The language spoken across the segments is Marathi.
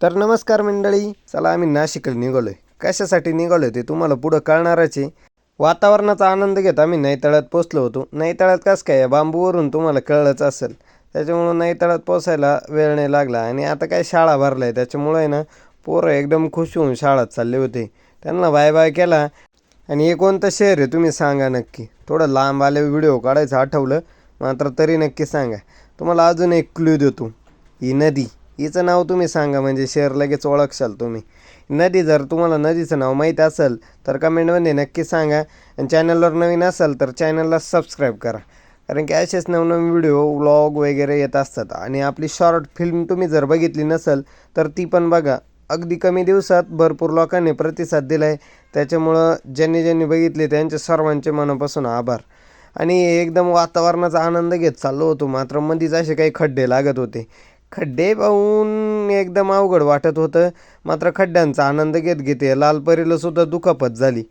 तर नमस्कार मंडळी चला आम्ही नाशिकला निघालोय. कशासाठी निघालो ते तुम्हाला पुढं कळणारच आहे. वातावरणाचा आनंद घेत आम्ही नैतळ्यात पोचलो होतो. नैतळ्यात कसं काय या बांबूवरून तुम्हाला कळलंच असेल. त्याच्यामुळं नैतळ्यात पोचायला वेळ नाही लागला आणि आता काय शाळा भरला आहे त्याच्यामुळं आहे ना पोरं एकदम खुश होऊन शाळेत चालले होते. त्यांना बाय बाय केला आणि हे कोणतं शहर आहे तुम्ही सांगा नक्की. थोडं लांब आले व्हिडिओ काढायचं आठवलं मात्र तरी नक्की सांगा. तुम्हाला अजून एक क्लू देतो. ही नदी. हिचं नाव तुम्ही सांगा म्हणजे शेअर लगेच ओळखशाल तुम्ही. नदी जर तुम्हाला नदीचं नाव माहीत असेल तर कमेंटमध्ये नक्की सांगा. आणि चॅनलवर नवीन असेल तर चॅनलला सबस्क्राईब करा. कारण की असेच नवनवीन व्हिडिओ व्लॉग वगैरे येत असतात. आणि आपली शॉर्ट फिल्म तुम्ही जर बघितली नसेल तर ती पण बघा. अगदी कमी दिवसात भरपूर लोकांनी प्रतिसाद दिला आहे त्याच्यामुळं ज्यांनी ज्यांनी बघितले त्यांचे सर्वांचे मनापासून आभार. आणि एकदम वातावरणाचा आनंद घेत चाललो होतो. मात्र मध्येच असे काही खड्डे लागत होते. खड्डे पाहून एकदम अवघड वाटत होतं. मात्र खड्ड्यांचा आनंद घेत घेते लालपरीला सुद्धा दुखापत झाली.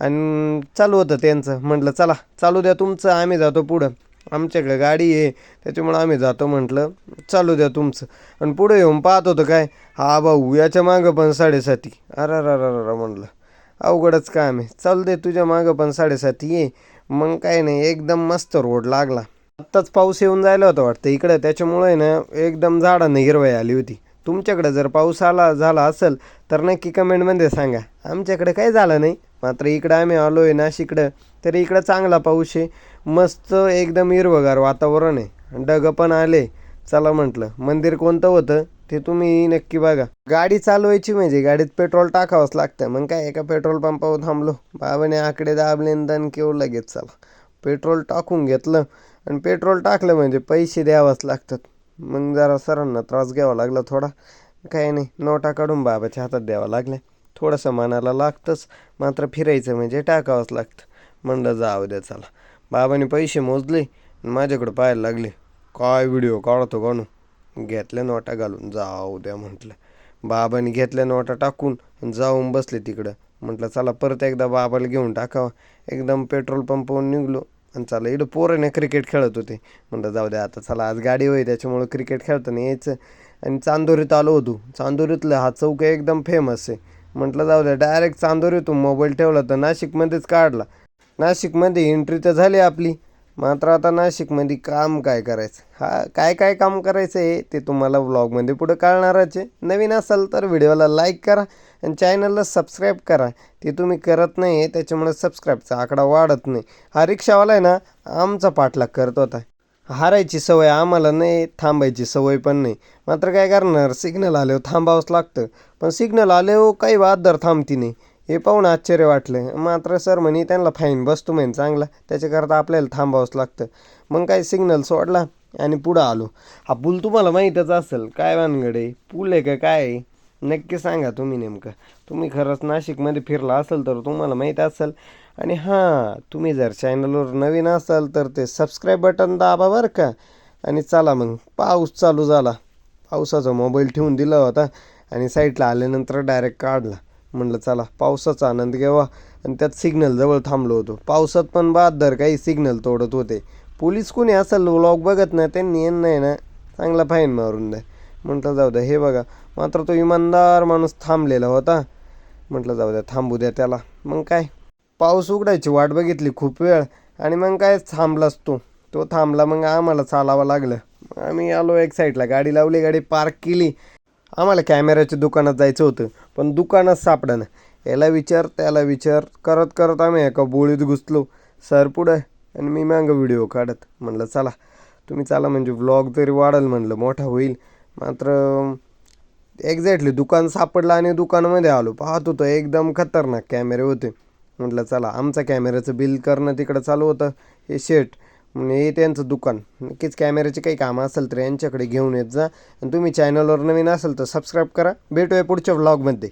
आणि चालू होतं त्यांचं. म्हटलं चला चालू द्या तुमचं आम्ही जातो पुढं. आमच्याकडे गाडी आहे त्याच्यामुळं आम्ही जातो म्हटलं. चालू द्या तुमचं. आणि पुढे येऊन पाहत होतं काय? हा भाऊ याच्या मागं पण साडेसाती. अरे अरे म्हटलं अवघडच काम आहे. चालू दे तुझ्या मागं पण साडेसाती ये. मग काय नाही एकदम मस्त रोड लागला. आत्ताच पाऊस येऊन जायला होता वाटतं. इकडं त्याच्यामुळे ना एकदम झाडांना हिरवाई आली होती. तुमच्याकडे जर पाऊस आला झाला असेल तर नक्की कमेंटमध्ये सांगा. आमच्याकडे काही झालं नाही. मात्र इकडं आम्ही आलो आहे नाशिकडं तर इकडं चांगला पाऊस आहे. मस्त एकदम हिरवगार वातावरण आहे. डग पण आले. चला म्हटलं मंदिर कोणतं होतं? ते तुम्ही नक्की बघा. गाडी चालवायची म्हणजे गाडीत पेट्रोल टाकावंच लागतं. मग काय एका पेट्रोल पंपावर थांबलो. बाबाने आकडे दाबले आणि दण केव लगेच चला. पेट्रोल टाकून घेतलं. आणि पेट्रोल टाकलं म्हणजे पैसे द्यावंच लागतात. मग जरा सरांना त्रास घ्यावा लागला थोडा. काही नाही नोटा काढून बाबाच्या हातात द्यावा लागल्या. थोडंसं मनाला लागतंच मात्र फिरायचं म्हणजे टाकावंच लागतं. म्हणलं जाऊ द्या चला. बाबाने पैसे मोजले आणि माझ्याकडं पाहायला लागले. काय व्हिडिओ काढतो काणू घेतल्या नोटा घालून. जाऊ द्या म्हटलं. बाबाने घेतल्या नोटा टाकून जाऊन बसले तिकडं. म्हटलं चला परत एकदा बाबाला घेऊन टाकावा. एकदम पेट्रोल पंपावरून निघलो. आणि चला इकडं पोराने क्रिकेट खेळत होते. म्हटलं जाऊ द्या आता चला आज गाडी होई त्याच्यामुळं क्रिकेट खेळताना यायचं. आणि चांदोरीत आलो होतो. चांदोरीतलं हा चौक एकदम फेमस आहे. म्हटलं जाऊ द्या डायरेक्ट चांदोरीतून मोबाईल ठेवला तर नाशिकमध्येच काढला. नाशिकमध्ये एंट्री तर झाली आपली. मात्र आता नाशिकमध्ये काम काय करायचं? हा काय काय काम करायचं आहे ते तुम्हाला व्लॉगमध्ये पुढं कळणारच आहे. नवीन असाल तर व्हिडिओला लाईक करा आणि चॅनलला सबस्क्राईब करा. ते तुम्ही करत नाही आहे त्याच्यामुळे सबस्क्राईबचा आकडा वाढत नाही. हा रिक्षावाला आहे ना आमचा पाठलाग करत होता. हारायची सवय आम्हाला नाही थांबायची सवय पण नाही. मात्र काय करणार सिग्नल आल्यावर थांबावंच लागतं. पण सिग्नल आल्यावर काही वादर थांबती नाही. हे पाहून आश्चर्य वाटलं. मात्र सर म्हणे त्यांना फाईन बसतो म्हणे चांगला. त्याच्याकरता आपल्याला थांबावंच लागतं. मग काय सिग्नल सोडला आणि पुढं आलो. हा पूल तुम्हाला माहीतच असेल काय वानगड आहे? पूल आहे का काय आहे? नक्की सांगा तुम्ही नेमकं. तुम्ही खरंच नाशिकमध्ये फिरला असेल तर तुम्हाला माहीत असेल. आणि हां तुम्ही जर चॅनलवर नवीन असाल तर ते सबस्क्राईब बटन दाबा बरं का. आणि चला मग पाऊस चालू झाला. पावसाचा मोबाईल ठेवून दिला होता आणि साईटला आल्यानंतर डायरेक्ट काढला. म्हटलं चला पावसाचा आनंद घ्यावा. आणि त्यात सिग्नल जवळ थांबलो होतो. पावसात पण बहादर काही सिग्नल तोडत होते. पोलीस कोणी असेल व्लॉग बघत नाही त्यांनी येण नाही ना चांगला फाईन मारून द्या. म्हटलं जाऊ द्या हे बघा मात्र तो इमानदार माणूस थांबलेला होता. म्हटलं जाऊ द्या थांबू द्या त्याला. मग काय? पाऊस उघडायची वाट बघितली खूप वेळ आणि मग काय थांबलाच तो? तो थांबला मग आम्हाला चालावं लागलं. आम्ही आलो एक साईडला गाडी लावली गाडी पार्क केली. आम्हाला कॅमेऱ्याच्या दुकानात जायचं होतं. पण दुकानच सापडणं याला विचार त्याला विचार. करत करत आम्ही एका बोळीत घुसलो. सर पुढं आणि मी मागं व्हिडिओ काढत म्हणलं चला तुम्ही चला म्हणजे व्लॉग तरी वाढेल म्हणलं मोठा होईल. मात्र एक्झॅक्टली दुकान सापडलं आणि दुकानामध्ये आलो. पाहत होतो एकदम खतरनाक कॅमेरे होते. म्हटलं चला आमचं कॅमेऱ्याचं बिल करणं तिकडं चालू होतं. हे शेट हे त्यांचं दुकान. नक्कीच कॅमेऱ्याचे काही कामं असेल तर यांच्याकडे घेऊन येत जा. आणि तुम्ही चॅनलवर नवीन असेल तर सबस्क्राईब करा. भेटूया पुढच्या व्लॉगमध्ये